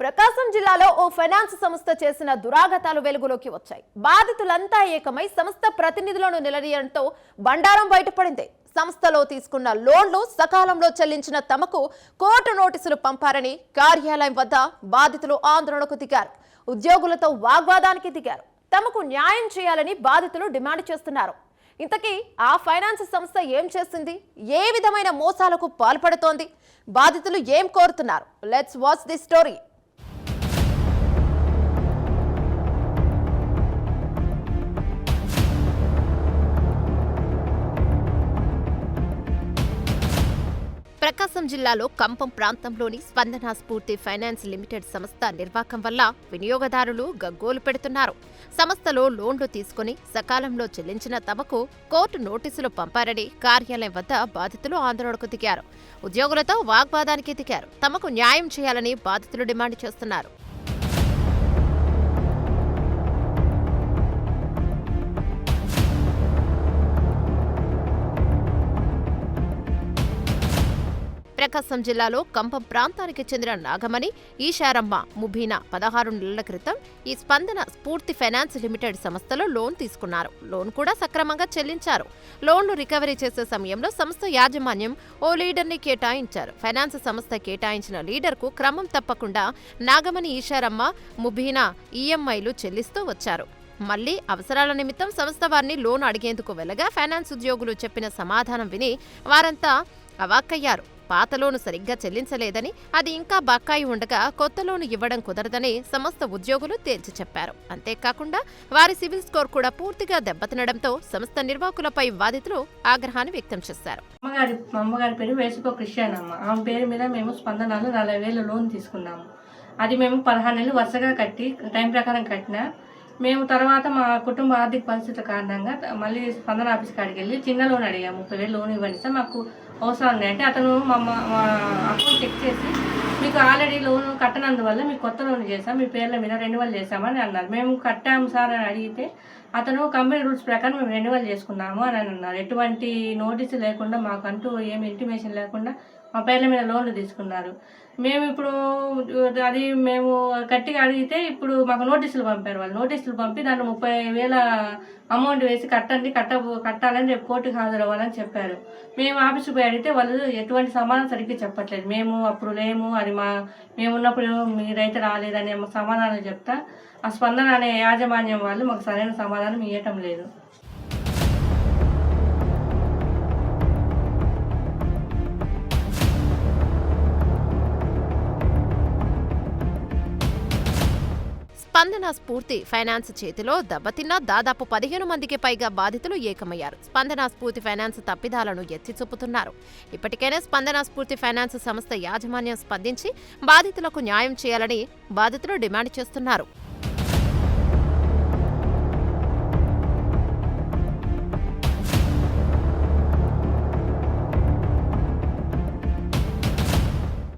ప్రకాశం జిల్లాలో ఓ ఫైనాన్స్ సంస్థ చేసిన దురాగతాలు వెలుగులోకి వచ్చాయి. బాధితులంతా ఏకమై సంస్థ ప్రతినిధులను నిలదీయడంతో బండారం బయటపడింది. సంస్థలో తీసుకున్న లోన్లు సకాలంలో చెల్లించిన తమకు కోర్టు నోటీసులు పంపారని కార్యాలయం వద్ద బాధితులు ఆందోళనకు దిగారు. ఉద్యోగులతో వాగ్వాదానికి దిగారు. తమకు న్యాయం చేయాలని బాధితులు డిమాండ్ చేస్తున్నారు. ఇంతకీ ఆ ఫైనాన్స్ సంస్థ ఏం చేసింది? ఏ విధమైన మోసాలకు పాల్పడుతోంది? బాధితులు ఏం కోరుతున్నారు? Let's watch the story Prakasam జిల్లాలో కంపం ప్రాంతంలోని స్పందన స్ఫూర్తి ఫైనాన్స్ లిమిటెడ్ సంస్థ నిర్వాకం వల్ల వినియోగదారులు గగ్గోలు పెడుతున్నారు. సంస్థలో లోన్లు తీసుకుని సకాలంలో చెల్లించిన తమకు కోర్టు నోటీసులు పంపారని కార్యాలయం వద్ద బాధితులు ఆందోళనకు దిగారు. ఉద్యోగులతో వాగ్వాదానికి దిగారు తమకు న్యాయం చేయాలని బాధితులు డిమాండ్ చేస్తున్నారు. ప్రకాశం జిల్లాలో కంపం ప్రాంతానికి చెందిన నాగమణి ఈశారమ్మ ముబీనా పదహారు నెలల క్రితం ఈ స్పందన స్ఫూర్తి ఫైనాన్స్ లిమిటెడ్ సంస్థలో లోన్ తీసుకున్నారు. లోన్ కూడా సక్రమంగా చెల్లించారు. లోన్లు రికవరీ చేసే సమయంలో సంస్థ యాజమాన్యం ఓ లీడర్ని కేటాయించారు. ఫైనాన్స్ సంస్థ కేటాయించిన లీడర్కు క్రమం తప్పకుండా నాగమణి ఈశారమ్మ ముబీనా ఈఎంఐలు చెల్లిస్తూ వచ్చారు. మళ్ళీ అవసరాల నిమిత్తం సంస్థ వారిని లోన్ అడిగేందుకు వెళ్ళగా ఫైనాన్స్ ఉద్యోగులు చెప్పిన సమాధానం విని వారంతా అవాక్కయ్యారు. పాత లోను సరిగ్గా చెల్లించలేదని అది ఇంకా బకాయి ఉండగా కొత్త లోను ఇవ్వడం కుదరదని సంస్థ ఉద్యోగులు తేల్చి చెప్పారు. అంతేకాకుండా వారి సివిల్ స్కోర్ కూడా పూర్తిగా దెబ్బతినడంతో సంస్థ నిర్వాహకులపై బాధితులు ఆగ్రహాన్ని వ్యక్తం చేశారు. అమ్మగారి అమ్మగారి పేరు వేసుకో క్రిస్టియన్ అమ్మ ఆమె పేరు మీద మేము స్పందనాలు నలభై వేలు లోన్ తీసుకున్నాము. అది మేము పదహారు నెలలు వరుసగా కట్టి టైం ప్రకారం కట్టినా మేము తర్వాత మా కుటుంబ ఆర్థిక పరిస్థితుల కారణంగా మళ్ళీ స్పందన ఆఫీస్ కాడికి వెళ్ళి చిన్న లోన్ అడిగాము. ముప్పై వేలు లోన్ ఇవ్వండి సార్ మాకు అవసరం ఉంది అంటే అతను మా మా- అకౌంట్ చెక్ చేసి మీకు ఆల్రెడీ లోన్ కట్టనందువల్ల మీకు కొత్త లోన్ చేసాం మీ పేర్ల మీద రెన్యువల్ చేసామని అన్నారు. మేము కట్టాము సార్ అని అడిగితే అతను కంపెనీ రూల్స్ ప్రకారం మేము రెన్యువల్ చేసుకున్నాము అని అన్నారు. ఎటువంటి నోటీసు లేకుండా మాకంటూ ఏమి ఇంటిమేషన్ లేకుండా మా పేర్ల మీద లోన్లు తీసుకున్నారు. మేము ఇప్పుడు అది మేము గట్టిగా అడిగితే ఇప్పుడు మాకు నోటీసులు పంపారు వాళ్ళు. నోటీసులు పంపి దాన్ని ముప్పై వేల అమౌంట్ వేసి కట్టండి కట్ట కట్టాలని రేపు కోర్టుకు హాజరవ్వాలని చెప్పారు. మేము ఆఫీస్కి పోయి అడిగితే వాళ్ళు ఎటువంటి సమాధానం సరిగ్గా చెప్పట్లేదు. మేము అప్పుడు లేము అది మా మేము ఉన్నప్పుడు మీరైతే రాలేదని సమాధానం చెప్తా ఆ స్పందన అనే యాజమాన్యం వాళ్ళు మాకు సరైన సమాధానం ఇవ్వటం లేదు. స్పందన స్ఫూర్తి ఫైనాన్స్ చేతిలో దెబ్బతిన్న దాదాపు పదిహేను మందికి పైగా బాధితులు ఏకమయ్యారు. స్పందన స్ఫూర్తి ఫైనాన్స్ తప్పిదాలను ఎత్తి చూపుతున్నారు. ఇప్పటికైనా స్పందన స్ఫూర్తి ఫైనాన్స్ సంస్థ యాజమాన్యం స్పందించి బాధితులకు న్యాయం చేయాలని బాధితులు డిమాండ్ చేస్తున్నారు.